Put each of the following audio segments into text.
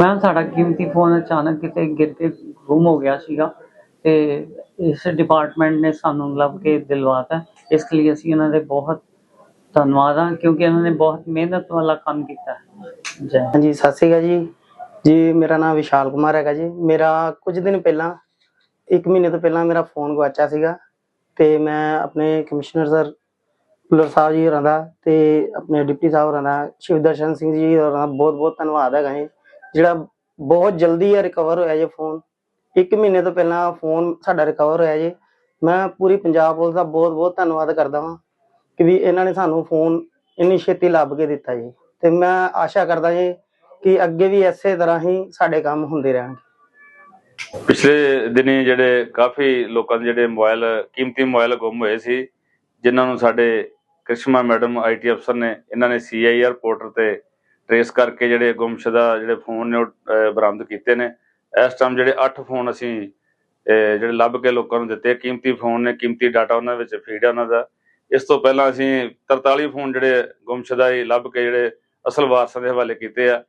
Ma'am ਸਾਡਾ ਕੀਮਤੀ phone ਅਚਾਨਕ ਕਿਤੇ ਗਿਰ ਕੇ ਗੁੰਮ ਹੋ ਗਿਆ ਸੀਗਾ ਤੇ ਇਸ ਡਿਪਾਰਟਮੈਂਟ ਨੇ ਸਾਨੂੰ ਲੱਭ ਕੇ ਦਿਲਵਾਤਾ। ਇਸ ਲਈ ਅਸੀਂ ਉਹਨਾਂ ਦੇ ਬਹੁਤ ਧੰਨਵਾਦ ਹਾਂ ਕਿਉਂਕਿ ਇਹਨਾਂ ਨੇ ਬਹੁਤ ਮਿਹਨਤ ਵਾਲਾ ਕੰਮ ਕੀਤਾ। ਹੈ ਹਾਂਜੀ, ਸਤਿ ਸ਼੍ਰੀ ਅਕਾਲ ਜੀ। ਜੀ, ਮੇਰਾ ਨਾਮ ਵਿਸ਼ਾਲ ਕੁਮਾਰ ਹੈਗਾ ਜੀ। ਮੇਰਾ ਕੁਝ ਦਿਨ ਪਹਿਲਾਂ, ਇੱਕ ਮਹੀਨੇ ਤੋਂ ਪਹਿਲਾਂ ਮੇਰਾ ਫੋਨ ਗਵਾਚਿਆ ਸੀਗਾ ਤੇ ਮੈਂ ਆਪਣੇ ਕਮਿਸ਼ਨਰ ਸਰ ਭੁੱਲਰ ਸਾਹਿਬ ਜੀ ਹੋਰਾਂ ਦਾ ਤੇ ਆਪਣੇ ਡਿਪਟੀ ਸਾਹਿਬ ਹੋਰਾਂ ਦਾ, ਸ਼ਿਵਦਰਸ਼ਨ ਸਿੰਘ ਜੀ ਹੋਰਾਂ ਦਾ ਬਹੁਤ ਬਹੁਤ ਧੰਨਵਾਦ ਹੈਗਾ ਜੀ। ਜਿਹੜਾ ਬਹੁਤ ਜਲਦੀ ਇਹ ਰਿਕਵਰ ਹੋਇਆ ਜੀ ਫੋਨ ਇੱਕ ਮਹੀਨੇ ਤੋਂ ਪਹਿਲਾਂ ਫੋਨ ਸਾਡਾ ਰਿਕਵਰ ਹੋਇਆ ਜੀ। ਮੈਂ ਪੂਰੀ ਪੰਜਾਬ ਪੁਲਿਸ ਦਾ ਬਹੁਤ ਬਹੁਤ ਧੰਨਵਾਦ ਕਰਦਾ ਹਾਂ ਕਿ ਵੀ ਇਹਨਾਂ ਨੇ ਸਾਨੂੰ ਫੋਨ ਇੰਨੀ ਛੇਤੀ ਲੱਭ ਕੇ ਦਿੱਤਾ ਜੀ। ਤੇ ਮੈਂ ਆਸ਼ਾ ਕਰਦਾ ਜੀ ਕਿ ਅੱਗੇ ਵੀ ਇਸੇ ਤਰ੍ਹਾਂ ਹੀ ਸਾਡੇ ਕੰਮ ਹੁੰਦੇ ਰਹਿਣਗੇ। ਪਿਛਲੇ ਦਿਨੀ ਜਿਹੜੇ ਕਾਫੀ ਲੋਕਾਂ ਦੇ ਜਿਹੜੇ ਮੋਬਾਈਲ, ਕੀਮਤੀ ਮੋਬਾਈਲ ਗੁੰਮ ਹੋਏ ਸੀ, ਜਿਨ੍ਹਾਂ ਨੂੰ ਸਾਡੇ ਕ੍ਰਿਸ਼ਮਾ ਮੈਡਮ ਆਈਟੀ ਅਫਸਰ ਨੇ, ਇਹਨਾਂ ਨੇ ਸੀਆਈਆਰ ਪੋਰਟਲ ਤੇ ਟਰੇਸ ਕਰਕੇ ਜਿਹੜੇ ਗੁੰਮਸ਼ੁਦਾ ਜਿਹੜੇ ਫੋਨ ਨੇ ਉਹ ਬਰਾਮਦ ਕੀਤੇ ਨੇ। ਇਸ ਟਾਈਮ ਜਿਹੜੇ 8 ਫੋਨ ਅਸੀਂ ਜਿਹੜੇ ਲੱਭ ਕੇ ਲੋਕਾਂ ਨੂੰ ਦਿੱਤੇ, ਕੀਮਤੀ ਫੋਨ ਨੇ, ਕੀਮਤੀ ਡਾਟਾ ਉਹਨਾਂ ਵਿੱਚ ਫੀਡ ਹੈ ਉਹਨਾਂ ਦਾ। ਇਸ ਤੋਂ ਪਹਿਲਾਂ ਅਸੀਂ 43 ਫੋਨ ਜਿਹੜੇ ਗੁੰਮਸ਼ੁਦਾ ਹੀ ਲੱਭ ਕੇ ਜਿਹੜੇ ਅਸਲ ਵਾਰਸਾਂ ਦੇ ਹਵਾਲੇ ਕੀਤੇ ਆ।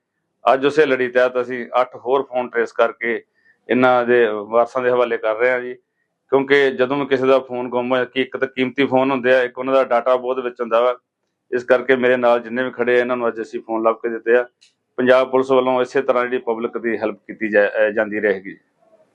ਅੱਜ ਉਸੇ ਲੜੀ ਤਹਿਤ ਅਸੀਂ 8 ਹੋਰ ਫੋਨ ਟਰੇਸ ਕਰਕੇ ਇਹਨਾਂ ਦੇ ਵਾਰਸਾਂ ਦੇ ਹਵਾਲੇ ਕਰ ਰਹੇ ਹਾਂ ਜੀ। ਕਿਉਂਕਿ ਜਦੋਂ ਵੀ ਕਿਸੇ ਦਾ ਫੋਨ ਗੁੰਮ ਹੋਇਆ ਕਿ ਇੱਕ ਤਾਂ ਕੀਮਤੀ ਫੋਨ ਹੁੰਦੇ ਆ, ਇੱਕ ਉਹਨਾਂ ਦਾ ਡਾਟਾ ਬਹੁਤ ਵਿੱਚ ਹੁੰਦਾ ਵਾ। ਇਸ ਕਰਕੇ ਮੇਰੇ ਨਾਲ ਜਿੰਨੇ ਵੀ ਖੜੇ ਆ, ਇਹਨਾਂ ਨੂੰ ਅੱਜ ਅਸੀਂ ਫੋਨ ਲੱਭ ਕੇ ਦਿੱਤੇ ਆ। ਪੰਜਾਬ ਪੁਲਿਸ ਵੱਲੋਂ ਇਸੇ ਤਰ੍ਹਾਂ ਜਿਹੜੀ ਪਬਲਿਕ ਦੀ ਹੈਲਪ ਕੀਤੀ ਜਾ- ਜਾਂਦੀ ਰਹੇਗੀ।